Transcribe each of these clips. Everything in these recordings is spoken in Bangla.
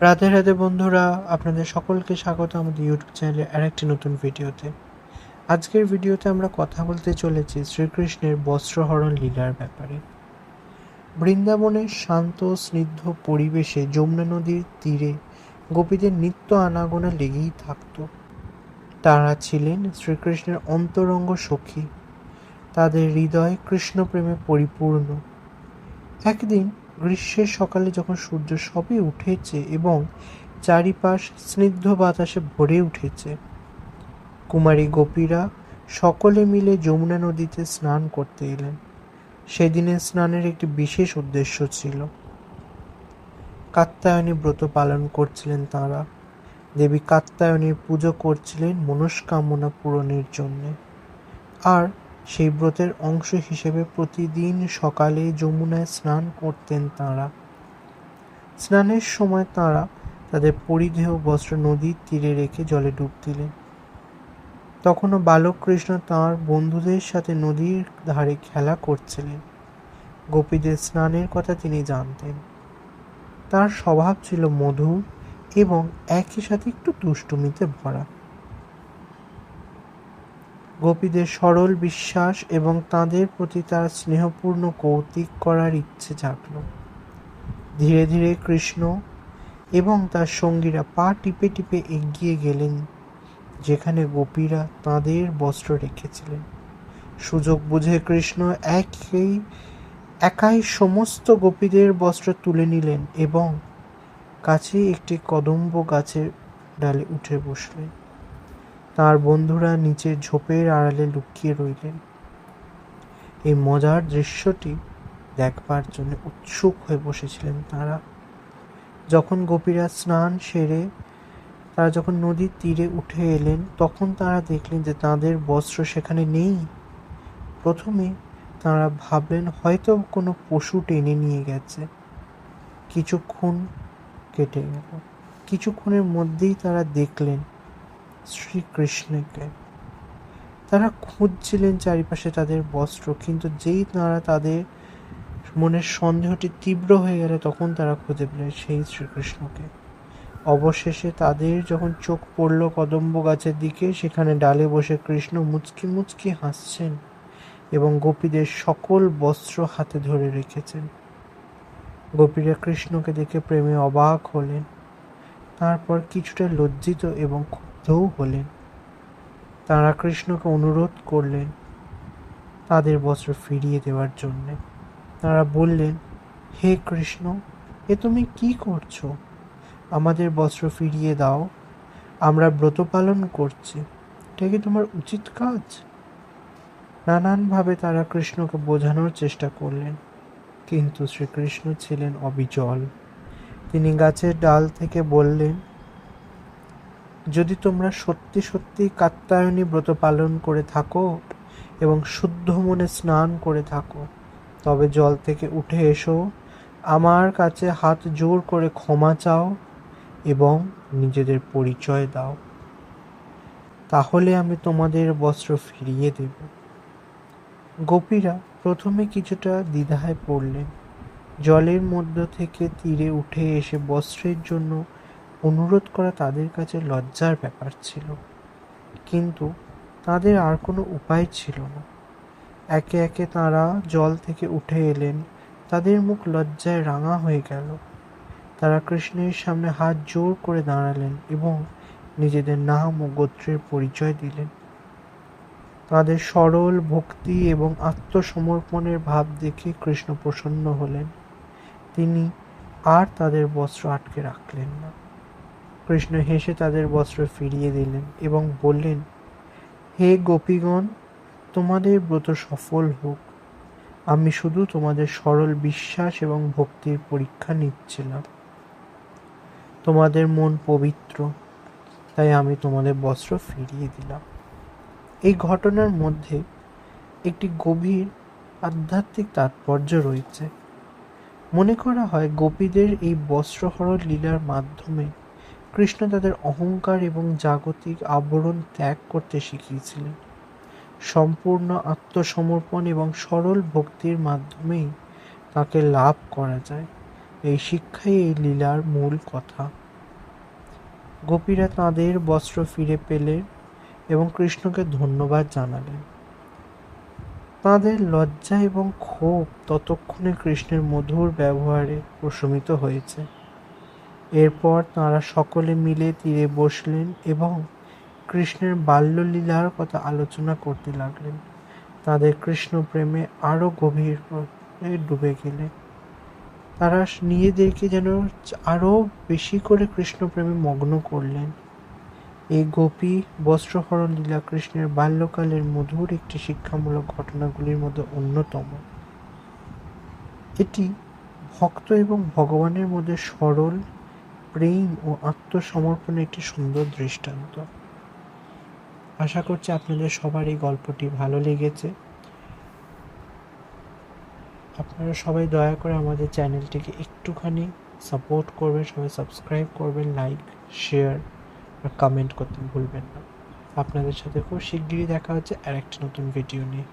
রাধে রাধে বন্ধুরা, আপনাদের সকলকে স্বাগত আমাদের ইউটিউব চ্যানেলে আরেকটি নতুন ভিডিওতে। আজকের ভিডিওতে আমরা কথা বলতে চলেছি শ্রীকৃষ্ণের বস্ত্রহরণ লীলার ব্যাপারে। বৃন্দাবনের শান্ত, স্নিগ্ধ পরিবেশে যমুনা নদীর তীরে গোপীদের নিত্য আনাগোনা লেগেই থাকত। তারা ছিলেন শ্রীকৃষ্ণের অন্তরঙ্গ সখী। তাদের হৃদয় কৃষ্ণপ্রেমে পরিপূর্ণ। একদিন গ্রীষ্মের সকালে যখন সূর্য সবে উঠেছে এবং চারিপাশ স্নিগ্ধ বাতাসে ভরে উঠেছে, কুমারী গোপীরা সকলে মিলে যমুনা নদীতে স্নান করতে এলেন। সেদিনের স্নানের একটি বিশেষ উদ্দেশ্য ছিল। কাত্তায়নী ব্রত পালন করছিলেন তাঁরা। দেবী কাত্তায়নীর পুজো করছিলেন মনস্কামনা পূরণের জন্যে। আর সেই ব্রতের অংশ হিসেবে প্রতিদিন সকালে যমুনায় স্নান করতেন তাঁরা। স্নানের সময় তাঁরা তাদের পরিধেয় বস্ত্র নদীর তীরে রেখে জলে ডুব দিলেন। তখনও বালক কৃষ্ণ তাঁর বন্ধুদের সাথে নদীর ধারে খেলা করছিলেন। গোপীদের স্নানের কথা তিনি জানতেন। তার স্বভাব ছিল মধুর এবং একই সাথে একটু দুষ্টুমিতে ভরা। গোপীদের সরল বিশ্বাস এবং তাঁদের প্রতি তার স্নেহপূর্ণ কৌতিক করার ইচ্ছে জাগল। ধীরে ধীরে কৃষ্ণ এবং তার সঙ্গীরা পা টিপে টিপে এগিয়ে গেলেন, যেখানে গোপীরা তাঁদের বস্ত্র রেখেছিলেন। সুযোগ বুঝে কৃষ্ণ একই, একাই সমস্ত গোপীদের বস্ত্র তুলে নিলেন এবং কাছে একটি কদম্ব গাছের ডালে উঠে বসলেন। তার বন্ধুরা নিচের ঝোপের আড়ালে লুকিয়ে রইলেন। এই মজার দৃশ্যটি দেখবার জন্য উৎসুক হয়ে বসেছিলেন তারা। যখন গোপীরা স্নান সেরে, তারা যখন নদীর তীরে উঠে এলেন, তখন তারা দেখলেন যে তাদের বস্ত্র সেখানে নেই। প্রথমে তারা ভাবলেন, হয়তো কোনো পশু টেনে নিয়ে গেছে। কিছুক্ষণ কেটে গেল। কিছুক্ষণের মধ্যেই তারা দেখলেন শ্রীকৃষ্ণকে। তারা খুঁজছিলেন চারিপাশে তাদের বস্ত্র, কিন্তু যেই তারা তাদের মনের সন্দেহটি তীব্র হয়ে গেলে, তখন তারা খুঁজে পেলেন সেই শ্রীকৃষ্ণকে। অবশেষে তাদের যখন চোখ পড়ল কদম্ব গাছের দিকে, সেখানে ডালে বসে কৃষ্ণ মুচকি মুচকি হাসছেন এবং গোপীদের সকল বস্ত্র হাতে ধরে রেখেছেন। গোপীরা কৃষ্ণকে দেখে প্রেমে অবাক হলেন। তারপর কিছুটা লজ্জিত এবং ক্ষুব্ধও হলেন। তারা কৃষ্ণকে অনুরোধ করলেন তাদের বস্ত্র ফিরিয়ে দেওয়ার জন্যে। তারা বললেন, হে কৃষ্ণ, এ তুমি কি করছ? আমাদের বস্ত্র ফিরিয়ে দাও। আমরা ব্রত পালন করছি। এটা কি তোমার উচিত কাজ? নানানভাবে তারা কৃষ্ণকে বোঝানোর চেষ্টা করলেন। কিন্তু শ্রীকৃষ্ণ ছিলেন অবিচল। তিনি গাছের ডাল থেকে বললেন যদি তোমরা সত্যি সত্যি কাত্তায়নী ব্রত পালন করে থাকো এবং শুদ্ধ মনে স্নান করে থাকো, তবে জল থেকে উঠে এসো, আমার কাছে হাত জোর করে ক্ষমা চাও এবং নিজেদের পরিচয় দাও। তাহলে আমি তোমাদের বস্ত্র ফিরিয়ে দেব। গোপীরা প্রথমে কিছুটা দ্বিধায় পড়লেন। জলের মধ্য থেকে তীরে উঠে এসে বস্ত্রের জন্য অনুরোধ করা তাদের কাছে লজ্জার ব্যাপার ছিল। কিন্তু তাদের আর কোনো উপায় ছিল না। একে একে তারা জল থেকে উঠে এলেন। তাদের মুখ লজ্জায় রাঙা হয়ে গেল। তারা কৃষ্ণের সামনে হাত জোর করে দাঁড়ালেন এবং নিজেদের নাম ও গোত্রের পরিচয় দিলেন। তাদের সরল ভক্তি এবং আত্মসমর্পণের ভাব দেখে কৃষ্ণ প্রসন্ন হলেন। তিনি আর তাদের বস্ত্র আটকে রাখলেন না। কৃষ্ণ হেসে তাদের বস্ত্র ফিরিয়ে দিলেন এবং বললেন, হে গোপীগণ, তোমাদের ব্রত সফল হোক। আমি শুধু তোমাদের সরল বিশ্বাস এবং ভক্তির পরীক্ষা নিচ্ছিলাম। তোমাদের মন পবিত্র, তাই আমি তোমাদের বস্ত্র ফিরিয়ে দিলাম। এই ঘটনার মধ্যে একটি গভীর আধ্যাত্মিক তাৎপর্য রয়েছে। মনে করা হয়, গোপীদের এই বস্ত্রহরণ লীলার মাধ্যমে কৃষ্ণ তাদের অহংকার এবং জাগতিক আবরণ ত্যাগ করতে শিখিয়েছিলেন। সম্পূর্ণ আত্মসমর্পণ এবং সরল ভক্তির মাধ্যমেই তাকে লাভ করা যায়। এই শিক্ষাই এই লীলার মূল কথা। গোপীরা তাঁদের বস্ত্র ফিরে পেলেন এবং কৃষ্ণকে ধন্যবাদ জানালেন। তাঁদের লজ্জা এবং ক্ষোভ ততক্ষণে কৃষ্ণের মধুর ব্যবহারে প্রশমিত হয়েছে। এরপর তাঁরা সকলে মিলে তীরে বসলেন এবং কৃষ্ণের বাল্যলীলার কথা আলোচনা করতে লাগলেন। তাদের কৃষ্ণ প্রেমে আরও গভীর ডুবে গেলেন। তারা নিজেদেরকে যেন আরও বেশি করে কৃষ্ণ প্রেমে মগ্ন করলেন। এই গোপী বস্ত্রহরণ লীলা কৃষ্ণের বাল্যকালের মধুর একটি শিক্ষামূলক ঘটনাগুলির মধ্যে অন্যতম। এটি ভক্ত এবং ভগবানের মধ্যে সরল প্রেম ও আত্মসমর্পণের একটি সুন্দর দৃষ্টান্ত। আশা করছি আপনাদের সবার এই গল্পটি ভালো লেগেছে। আপনারা সবাই দয়া করে আমাদের চ্যানেলটিকে একটুখানি সাপোর্ট করবেন, সবাই সাবস্ক্রাইব করবেন, লাইক, শেয়ার আর কমেন্ট করতে ভুলবেন না। আপনাদের সাথে খুব শিগগিরই দেখা হচ্ছে আর একটা নতুন ভিডিও নিয়ে।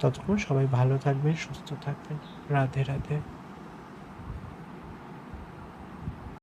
ততক্ষণ সবাই ভালো থাকবেন, সুস্থ থাকবেন। রাধে রাধে।